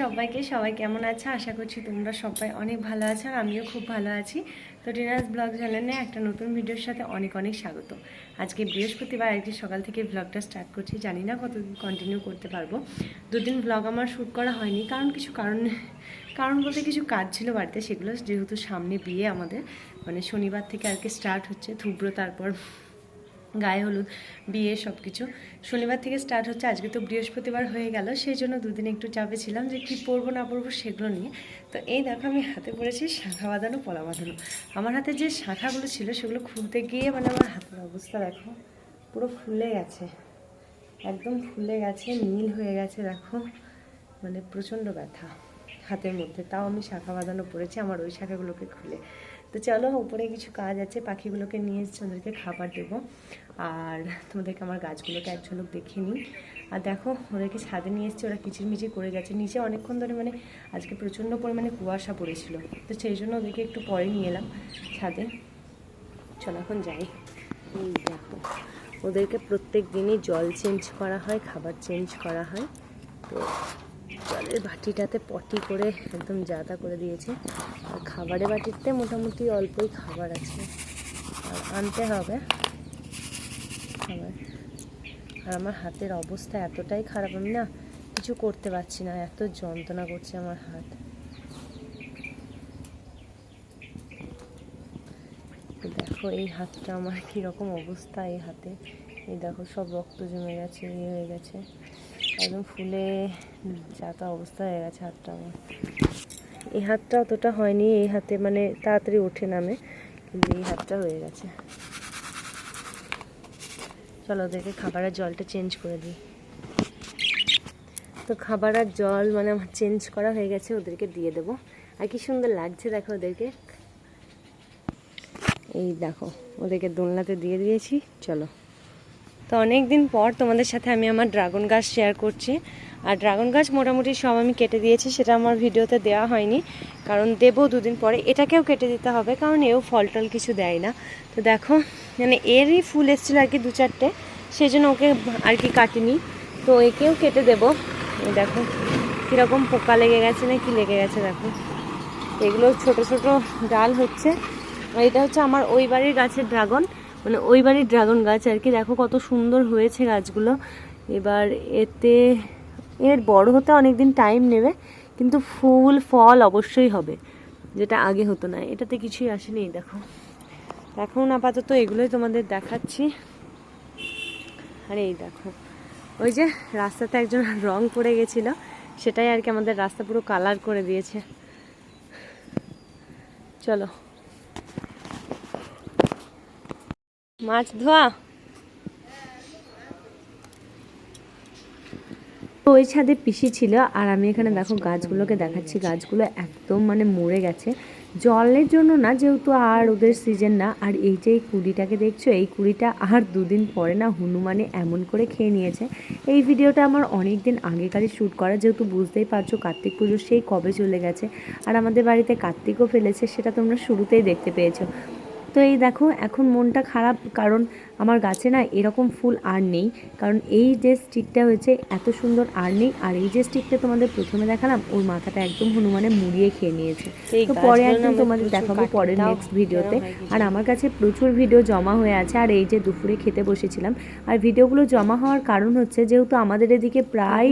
সবাইকে, সবাই কেমন আছে? আশা করছি তোমরা সবাই অনেক ভালো আছো আর আমিও খুব ভালো আছি। তো টিনাস ব্লগ চ্যানেলে একটা নতুন ভিডিওর সাথে অনেক অনেক স্বাগত। আজকে বৃহস্পতিবার, একটি সকাল থেকে ব্লগটা স্টার্ট করছি। জানি না কতদিন কন্টিনিউ করতে পারব। দুদিন ব্লগ আমার শ্যুট করা হয়নি। কারণ কিছু কারণ কারণ বলতে কিছু কাজ ছিল বাড়িতে। সেগুলো যেহেতু সামনে বিয়ে আমাদের মানে শনিবার থেকে আর কি স্টার্ট হচ্ছে। থুব্র তারপর গায়ে হলুদ, বিয়ে সব কিছু শনিবার থেকে স্টার্ট হচ্ছে, আজকে তো বৃহস্পতিবার হয়ে গেল, সেই জন্য দুদিন একটু চাপে ছিলাম যে কী পরবো না পরবো সেগুলো নিয়ে। তো এই দেখো আমি হাতে পড়েছি শাখা বাঁধানো, পলা বাঁধানো। আমার হাতে যে শাখাগুলো ছিল সেগুলো খুলতে গিয়ে মানে আমার হাতের অবস্থা দেখো, পুরো ফুলে গেছে। একদম ফুলে গেছে, নীল হয়ে গেছে দেখো। মানে প্রচণ্ড ব্যথা হাতের মধ্যে। তাও আমি শাখা বাঁধানো পড়েছি আমার ওই শাখাগুলোকে খুলে। তো চলো, উপরে কিছু কাজ আছে, পাখিগুলোকে নিয়ে এসেছি ওদেরকে খাবার দেবো। আর তোমাদেরকে আমার গাছগুলোকে এক ঝলক দেখিয়ে নিই। আর দেখো, ওদেরকে ছাদে নিয়ে এসেছি, ওরা কিচিরমিচির করে গেছে। নিচে অনেকক্ষণ ধরে মানে আজকে প্রচণ্ড পরিমাণে কুয়াশা পড়েছিল। তো সেই জন্য ওদেরকে একটু পরে নিয়ে এলাম ছাদে। চলো, এখন যাই। দেখো, ওদেরকে প্রত্যেক দিনই জল চেঞ্জ করা হয়, খাবার চেঞ্জ করা হয়। তো জলের বাটিটাতে পটি করে একদম জাদা করে দিয়েছে। আর খাবারের বাটিতে মোটামুটি অল্পই খাবার আছে। আর আনতে হবে। খাবার আর আমার হাতের অবস্থা এতটাই খারাপ, আমি না কিছু করতে পারছি না। এত যন্ত্রণা করছে আমার হাত। দেখো, এই হাতটা আমার কীরকম অবস্থা, এই হাতে। এই দেখো, সব রক্ত জমে গেছে ইয়ে হয়ে গেছে। একদম ফুলে যাতা অবস্থা হয়ে গেছে হাতটা আমার। এই হাতটা অতটা হয়নি, এই হাতে মানে তাড়াতাড়ি ওঠে নামে, কিন্তু এই হাতটা হয়ে গেছে। চলো ওদেরকে খাবারের জলটা চেঞ্জ করে দিই। তো খাবার আর জল মানে আমার চেঞ্জ করা হয়ে গেছে, ওদেরকে দিয়ে দেবো। আর কি সুন্দর লাগছে দেখো ওদেরকে। এই দেখো, ওদেরকে দোলনাতে দিয়ে দিয়েছি, চলো। তো অনেক দিন পর তোমাদের সাথে আমি আমার ড্রাগন গাছ শেয়ার করছি। আর ড্রাগন গাছ মোটামুটি সব আমি কেটে দিয়েছি, সেটা আমার ভিডিওতে দেওয়া হয়নি। কারণ দেবো দুদিন পরে, এটাকেও কেটে দিতে হবে, কারণ এও ফল টল কিছু দেয় না। তো দেখো মানে এরই ফুল এসেছিল আর কি দু চারটে, সেই জন্য ওকে আর কি কাটিনি। তো একেও কেটে দেবো। দেখো, কীরকম পোকা লেগে গেছে না কি লেগে গেছে দেখো। এগুলো ছোট ছোট ডাল হচ্ছে। এটা হচ্ছে আমার ওই বাড়ির গাছের ড্রাগন। মানে ওই বাড়ির ড্রাগন গাছ আর কি। দেখো কত সুন্দর হয়েছে গাছগুলো। এবার এতে, এর বড় হতে অনেক দিন টাইম নেবে, কিন্তু ফুল, ফল অবশ্যই হবে, যেটা আগে হতো না। এটাতে কিছুই আসেনি দেখো। এখন আপাতত এগুলোই তোমাদের দেখাচ্ছি। আর, এই দেখো। ওই যে রাস্তাতে একজন রং পড়ে গেছিল, সেটাই আর কি আমাদের রাস্তা পুরো কালার করে দিয়েছে। চলো। মাছ ধোয়া। ওই ছাদে পিসি ছিল, আর আমি এখানে দেখো গাছগুলোকে দেখাচ্ছি। গাছগুলো একদম মানে মরে গেছে। জলের জন্য না, যেহেতু আর ওদের সিজন না, আর এই যে এই কুড়িটাকে দেখছ, এই কুড়িটা আর দুদিন পরে না হনুমানে এমন করে খেয়ে নিয়েছে। এই ভিডিওটা আমার অনেক দিন আগেকারই শ্যুট করা, যেহেতু বুঝতেই পারছ কার্তিক পুজো সেই কবে চলে গেছে। আর আমাদের বাড়িতে কার্তিকও ফেলেছে, সেটা তোমরা শুরুতেই দেখতে পেয়েছ। তো এই দেখো এখন মনটা খারাপ কারণ আমার গাছে না এরকম ফুল আর নেই। কারণ এই যে স্টিকটা হয়েছে এত সুন্দর আর নেই। আর এই যে স্টিকটা তোমাদের প্রথমে দেখালাম ওর মাথাটা একদম হনুমানে মুড়িয়ে খেয়ে নিয়েছে। তো পরে একদিন তোমাদের দেখাবো পরের নেক্সট ভিডিওতে আর আমার কাছে প্রচুর ভিডিও জমা হয়ে আছে আর এই যে দুপুরে খেতে বসেছিলাম। আর ভিডিওগুলো জমা হওয়ার কারণ হচ্ছে যেহেতু আমাদের এদিকে প্রায়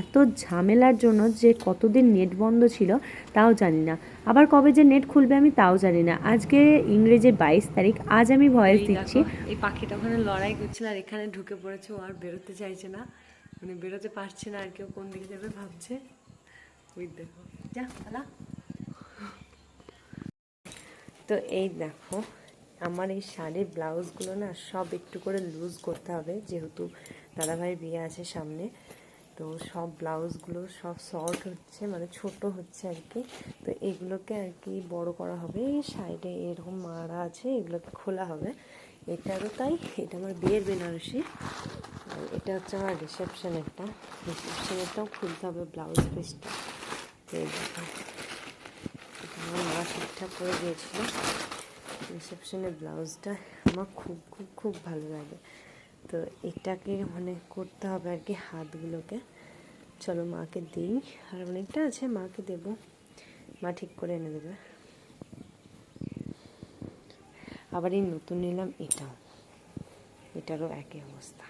এত ঝামেলার জন্য যে কতদিন নেট বন্ধ ছিল তাও জানি না। আবার কবে যে নেট খুলবে আমি তাও জানি না। আজকে ইংরেজি বাইশ তারিখ আজ আমি ভয়েস দিচ্ছি। এই পাখিটা ওখানে লড়াই করছিল আর এখানে ঢুকে পড়েছে ও আর বেরোতে চাইছে না। মানে বেরোতে পারছে না আর কেউ কোন দিকে যাবে ভাবছে। ওই দেখো। যা পালা। তো এই দেখো আমার এই শাড়ির ব্লাউজগুলো না সব একটু করে লুজ করতে হবে যেহেতু দাদাভাইয়ের বিয়ে আছে সামনে। তো সব ব্লাউজগুলো সব শর্ট হচ্ছে মানে ছোট হচ্ছে আর কি। তো এগুলোকে আর কি বড় করা হবে। সাইডে এরকম মারা আছে, এগুলোকে খোলা হবে। এটারও তাই, এটা আমার বিয়ের বেনারসি। এটা হচ্ছে আমার রিসেপশনেরটা রিসেপশনেরটাও খুলতে হবে ব্লাউজ পিসটা এই এটা আমার মা ঠিকঠাক করে দিয়েছিল। রিসেপশনের ব্লাউজটা আমার খুব খুব খুব ভালো লাগে। তো এটাকে মানে করতে হবে আর কি হাতগুলোকে। চলো মাকে দিই। আর অনেকটা আছে, মাকে দেব। মা ঠিক করে এনে দেবে। আবার এই নতুন নিলাম এটাও। এটারও একই অবস্থা।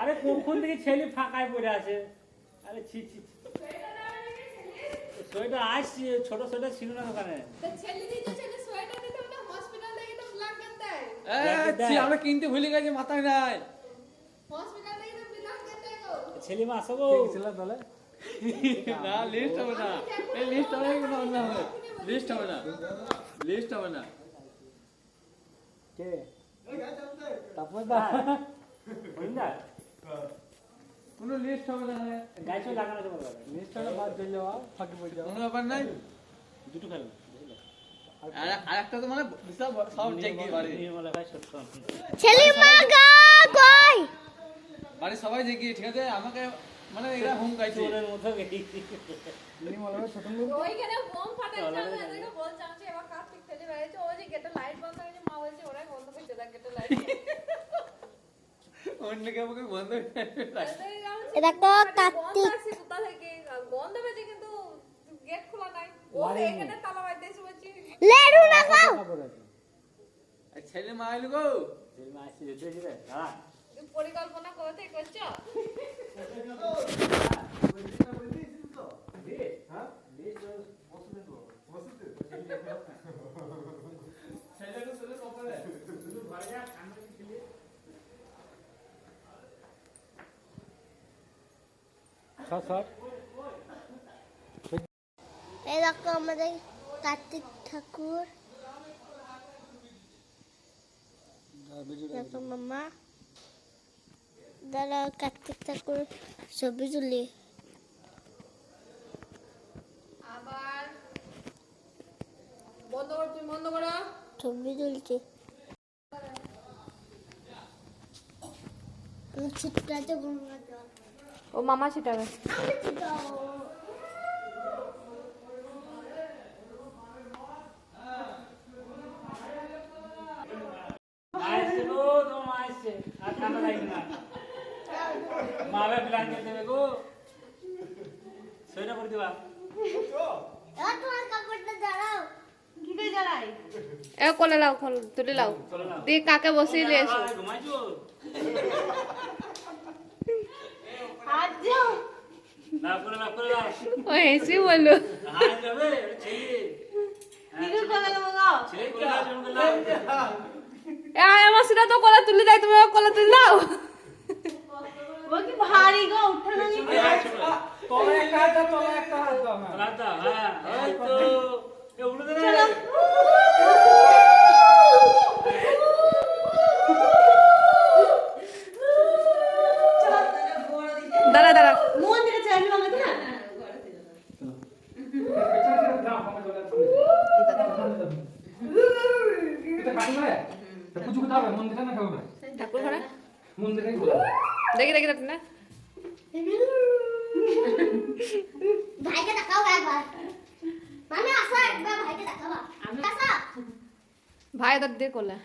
আরে কখন থেকে ছেলে ফাঁকায় পড়ে আছে? আরে ছি ছি। সোয়েটার আসছে ছোট সোয়েটার ছিল না দোকানে ছেলে ছেলে আমরা কিনতে ভুলে গেছি মাথায় নাই। ছেলে মা আসো গো। না লিস্ট হবে না। এই লিস্ট হবে না কোনো অন্য হবে। লিস্ট হবে না। লিস্ট হবে না। কে? বুঝলা কোনো লিস্ট হবে না। গাইছো লাগানো যাবে লিস্ট বাদ চলে যাওয়া ফাঁকি পড়ে যাওয়া কোনো ব্যাপার নাই। দুটো খেলো আর আর একটা তো মানে বিশাল সব চেক দিয়ে বাড়ি। নির্মলা ভাই সত্য বাড়ি সবাই দেখি ঠিক আছে? আমাকে মানে এরা হুম গাইছে। ওইখানে এদেরকে বলছি আমি যে ও গেটে লাইট বন্ধ হয়েছে মা বলছে ওরাই বন্ধ করছে দেখ গেটে লাইট অন্য কেউ আমাকে বন্ধ করে এটা তো কার্তিক কোথা থেকে বন্ধ হয়েছে কিন্তু গেট খোলা নাই ও এখানে তালা বাইতে এসে বলছি আর ছেলে মা এলো গো ছেলে মা আসছে যেতে যাবে দাঁড়া পরিকল্পনা করতে করছ সর সর এই দেখো আমাদের কার্তিক ঠাকুর। দেখো মামা। দাদা কার্তিক ঠাকুর ছবি তুলি। আবার বন্ধ করছি বন্ধ করো। ছবি তুলছি। আমি ছিটকাতে গঙ্গা জল ও মামা ছিটাবে আমি ছিটাবো মা আসছে গো তোমার মা আসছে আর ঠান্ডা লাগবে না মা আবার। ব্ল্যাঙ্কেট দেবে গো সোয়েটার পরে দিবা এবার তোমার কাপড়টা দাঁড়াও এ কোলে লাও কোলে তুলে লাও। দিয়ে কাকে বসিয়ে নিয়ে এসো আরে, ঘুমাইছো লাভ করে লাভ করে লাভ ও হেসি বলল হাত যাবে ওটা ছেলে হ্যাঁ, ছেলে কোলে লাভ জমকে লাভ এ আয় আমার সেটা তো কোলে তুলে দেয় তুমি আমার তুলে দাও। এই হাত ছোট। তবে একটা হাত দাও, তবে একটা হাত দাও হ্যাঁ। দাও, হ্যাঁ, এই তো। এ, উঠে দে রে। দাঁড়া দাঁড়া ঠাকুর ঘরে? দেখি দেখি দেখি না। ভাইকে দেখাও একবার। মানে আসো একবার ভাইকে দেখাবা। আসো। ভাই দাদ দিয়ে কোলে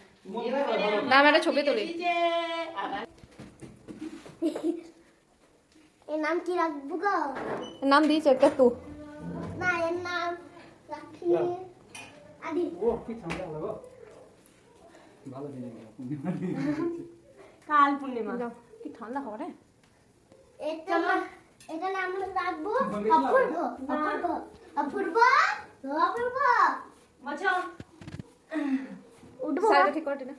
না আমি একটা ছবি তুলি। এর নাম কি রাখব গো? নাম দিয়েছে একটা তু। না এর নাম রাখি। আদি। কাল পূর্ণিমা। কি ঠান্ডা হবে এটা নাম এটা নাম রাখব। অপূর্ব অপূর্ব অপূর্ব অপূর্ব। বাঁচাও। উঠবো সাইডে ঠিক করে টিনা।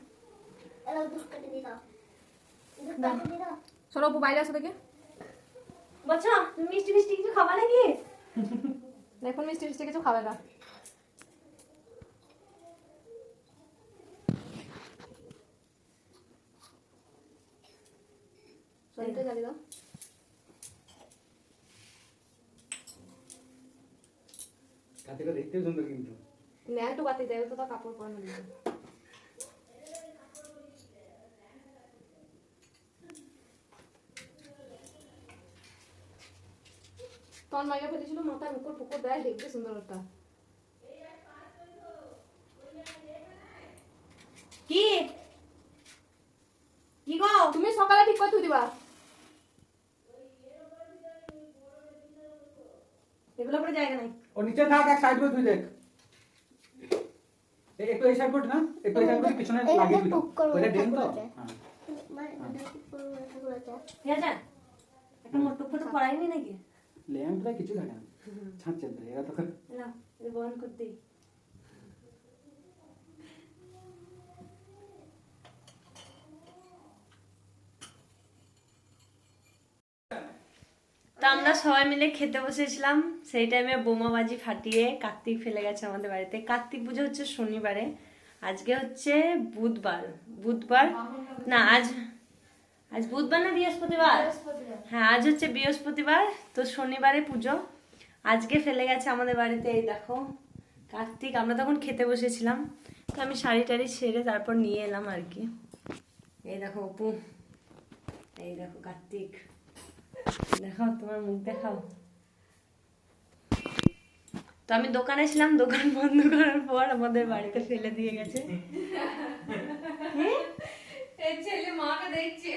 এলা কেটে দাও। অপু বাইরে আসো দেখে। মিষ্টি মিষ্টি কিছু খাবা নাকি? দেখুন মিষ্টি মিষ্টি কিছু খাবে না। লাইটটা জ্বালিয়ে দাও কাতিটা সুন্দর কিন্তু না একটু বাতি দেয় তো কাপড় পরে নিয়ে তখন মাইয়া ফেলেছিল মাথায় মুকুর পুকুর দেয় দেখতে সুন্দর ওটা কি কি গো তুমি সকালে ঠিক করে দিবা এগুলো পরে জায়গা নাই। ও নিচে থাক এক সাইড করে তুই দেখ। একটু এই সাইড করতে না? একটু এই সাইড করে পিছনে লাগিয়ে করে তো। হ্যাঁ। মানে একটা ফটো পড়াইনি নাকি? ল্যাম্পটা কিছু থাকে না। ছাঁচ চলতে এরা তো না বন্ধ বন্ধ করতে তো আমরা সবাই মিলে খেতে বসেছিলাম। সেই টাইমে বোমাবাজি ফাটিয়ে কার্তিক ফেলে গেছে আমাদের বাড়িতে। কার্তিক পুজো হচ্ছে শনিবারে আজকে হচ্ছে বুধবার। বুধবার? না আজ আজ বুধবার না বৃহস্পতিবার। হ্যাঁ আজ হচ্ছে বৃহস্পতিবার তো শনিবারে পুজো। আজকে ফেলে গেছে আমাদের বাড়িতে এই দেখো। কার্তিক আমরা তখন খেতে বসেছিলাম। তো আমি শাড়ি টাড়ি ছেড়ে তারপর নিয়ে এলাম আর কি। এই দেখো অপু। এই দেখো কার্তিক। দেখাও তোমার মুখ দেখাও। তো আমি দোকানে ছিলাম, দোকান বন্ধ করার পর আমাদের বাড়িতে ফেলে দিয়ে গেছে। ছেলে মাকে দেখছে।